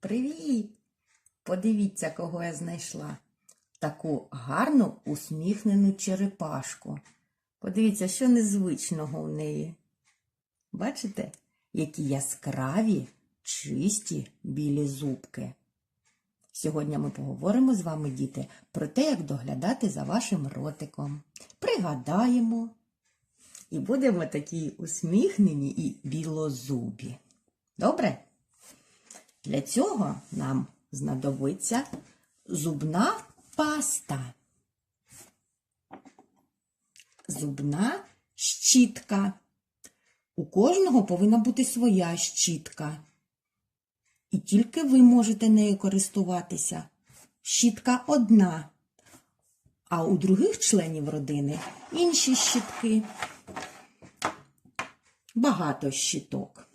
Привіт! Подивіться, кого я знайшла. Таку гарну усміхнену черепашку. Подивіться, що незвичного в неї. Бачите, які яскраві, чисті білі зубки. Сьогодні ми поговоримо з вами, діти, про те, як доглядати за вашим ротиком. Пригадаємо і будемо такі усміхнені і білозубі. Добре? Для цього нам знадобиться зубна паста, зубна щітка. У кожного повинна бути своя щітка. І тільки ви можете нею користуватися. Щітка одна, а у других членів родини інші щітки. Багато щіток.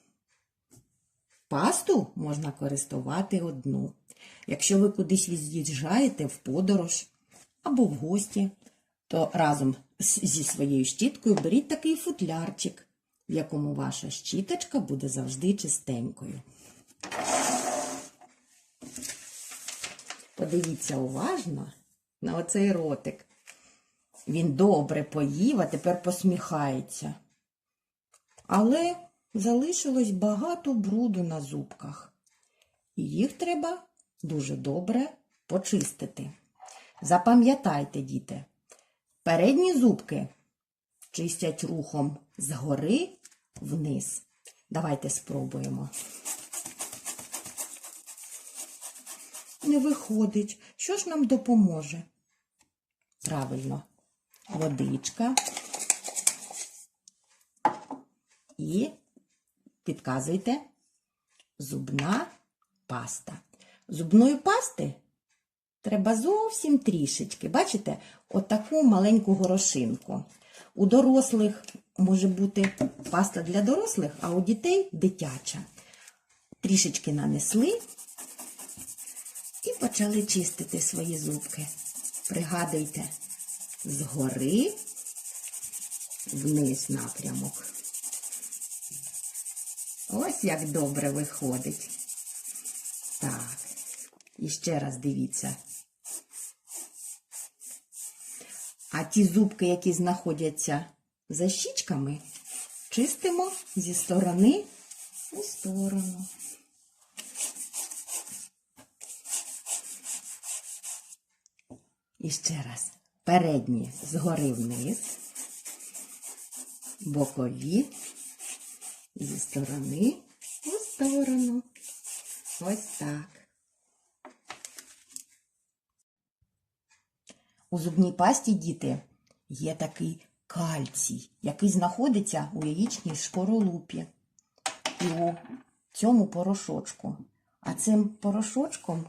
Пасту можна користувати одну. Якщо ви кудись від'їжджаєте в подорож або в гості, то разом зі своєю щіткою беріть такий футлярчик, в якому ваша щіточка буде завжди чистенькою. Подивіться уважно на оцей ротик. Він добре поїв, а тепер посміхається. Але залишилось багато бруду на зубках. І їх треба дуже добре почистити. Запам'ятайте, діти, передні зубки чистять рухом згори вниз. Давайте спробуємо. Не виходить. Що ж нам допоможе? Правильно, водичка і підказуйте зубна паста. Зубної пасти треба зовсім трішечки. Бачите, отаку маленьку горошинку. У дорослих може бути паста для дорослих, а у дітей дитяча. Трішечки нанесли і почали чистити свої зубки. Пригадуйте, згори вниз напрямок. Ось як добре виходить. Так. І ще раз дивіться. А ті зубки, які знаходяться за щічками, чистимо зі сторони у сторону. І ще раз. Передні згори вниз, бокові зі сторони у сторону. Ось так. У зубній пасті, діти, є такий кальцій, який знаходиться у яєчній шкоролупі і у цьому порошочку. А цим порошочком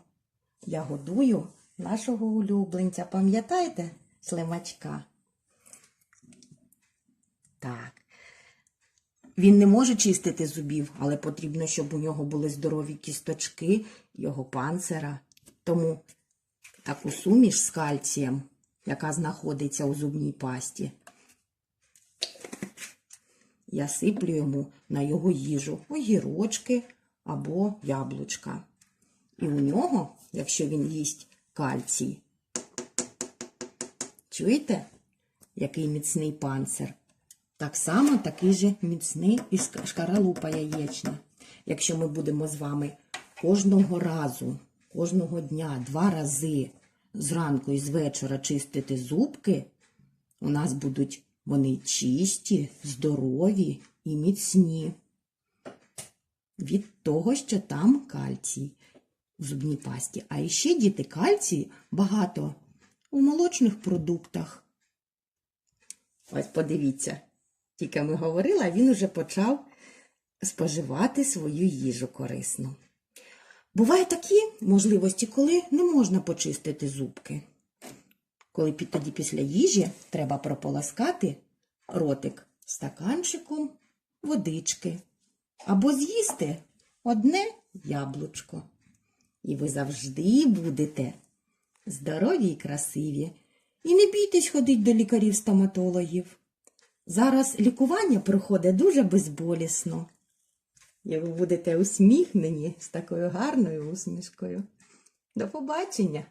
я годую нашого улюбленця. Пам'ятаєте слимачка? Так. Він не може чистити зубів, але потрібно, щоб у нього були здорові кісточки його панцира. Тому таку суміш з кальцієм, яка знаходиться у зубній пасті, я сиплю йому на його їжу огірочки або яблучка. І у нього, якщо він їсть кальцій, чуєте, який міцний панцир? Так само такий же міцний і шкаралупа яєчна. Якщо ми будемо з вами кожного разу, кожного дня, два рази зранку і з вечора чистити зубки, у нас будуть вони чисті, здорові і міцні. Від того, що там кальцій в зубній пасті. А іще, діти, кальцій багато у молочних продуктах. Ось подивіться, тільки ми говорили, а він уже почав споживати свою їжу корисну. Бувають такі можливості, коли не можна почистити зубки. Коли тоді після їжі треба прополоскати ротик стаканчиком водички або з'їсти одне яблучко. І ви завжди будете здорові і красиві. І не бійтесь ходити до лікарів-стоматологів. Зараз лікування проходить дуже безболісно. І ви будете усміхнені з такою гарною усмішкою. До побачення!